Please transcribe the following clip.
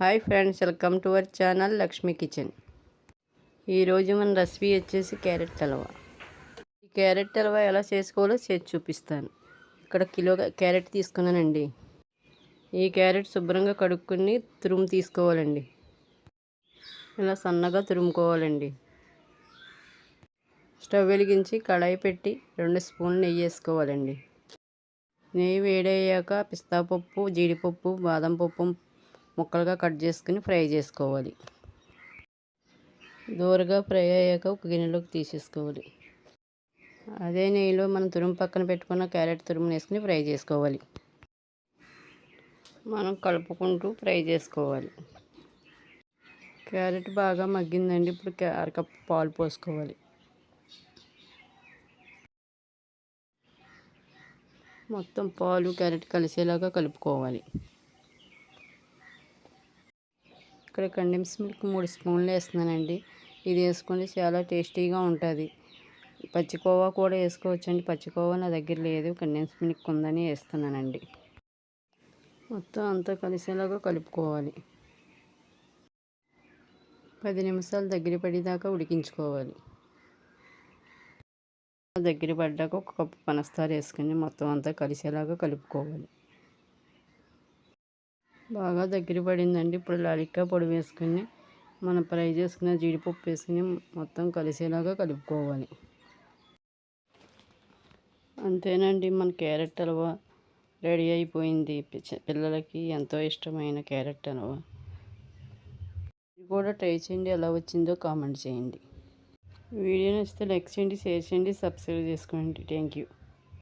Hi friends welcome to our channel Lakshmi kitchen. ఈరోజు మన recipe వచ్చేసి క్యారెట్ హల్వా. ఈ క్యారెట్ హల్వా ఎలా చేసుకోవాలో చేసి చూపిస్తాను. ఇక్కడ కిలో క్యారెట్ తీసుకున్నానండి. ఈ క్యారెట్ శుభ్రంగా కడుక్కుని తురుము తీసుకోవాలండి. ఇలా సన్నగా తురుముకోవాలండి. స్టవ్ వెలిగించి కడాయి పెట్టి రెండు స్పూన్లు నెయ్యి వేసుకోవాలండి. నెయ్యి వేడయ్యాక పిస్తాపప్పు జీడిపప్పు బాదం పప్పు ముక్కలుగా కట్ చేసుకుని ఫ్రై చేసుకోవాలి. దూరగా ఫ్రై అయ్యాక ఒక గిన్నెలోకి తీసేసుకోవాలి. అదే నెయ్యిలో మనం తురుము పక్కన పెట్టుకున్న క్యారెట్ తురుము వేసుకుని ఫ్రై చేసుకోవాలి. మనం కలుపుకుంటూ ఫ్రై చేసుకోవాలి. క్యారెట్ బాగా మగ్గిందండి. ఇప్పుడు అరకప్పు పాలు పోసుకోవాలి. మొత్తం పాలు క్యారెట్ కలిసేలాగా కలుపుకోవాలి. ఇక్కడ కండెన్స్ మిల్క్ మూడు స్పూన్లు వేస్తున్నానండి. ఇది వేసుకుంటే చాలా టేస్టీగా ఉంటుంది. పచ్చికోవా కూడా వేసుకోవచ్చండి. పచ్చికోవా నా దగ్గర లేదు. కండెన్స్ మిల్క్ ఉందని వేస్తున్నానండి. మొత్తం అంతా కలిసేలాగా కలుపుకోవాలి. పది నిమిషాలు దగ్గర పడేదాకా ఉడికించుకోవాలి. దగ్గర పడ్డాక ఒక కప్పు పనస్తార వేసుకుని మొత్తం అంతా కలిసేలాగా కలుపుకోవాలి. బాగా దగ్గర పడిందండి. ఇప్పుడు లాలిక్కా పొడి వేసుకుని మనం ఫ్రై చేసుకున్న జీడిపప్పు వేసుకుని మొత్తం కలిసేలాగా కలుపుకోవాలి. అంతేనండి మన క్యారెట్ హల్వా రెడీ అయిపోయింది. పిల్లలకి ఎంతో ఇష్టమైన క్యారెట్ హల్వా. ఇది కూడా ట్రై చేయండి ఎలా వచ్చిందో కామెంట్ చేయండి. వీడియో నచ్చితే లైక్ చేయండి షేర్ చేయండి సబ్స్క్రైబ్ చేసుకోండి. Thank you.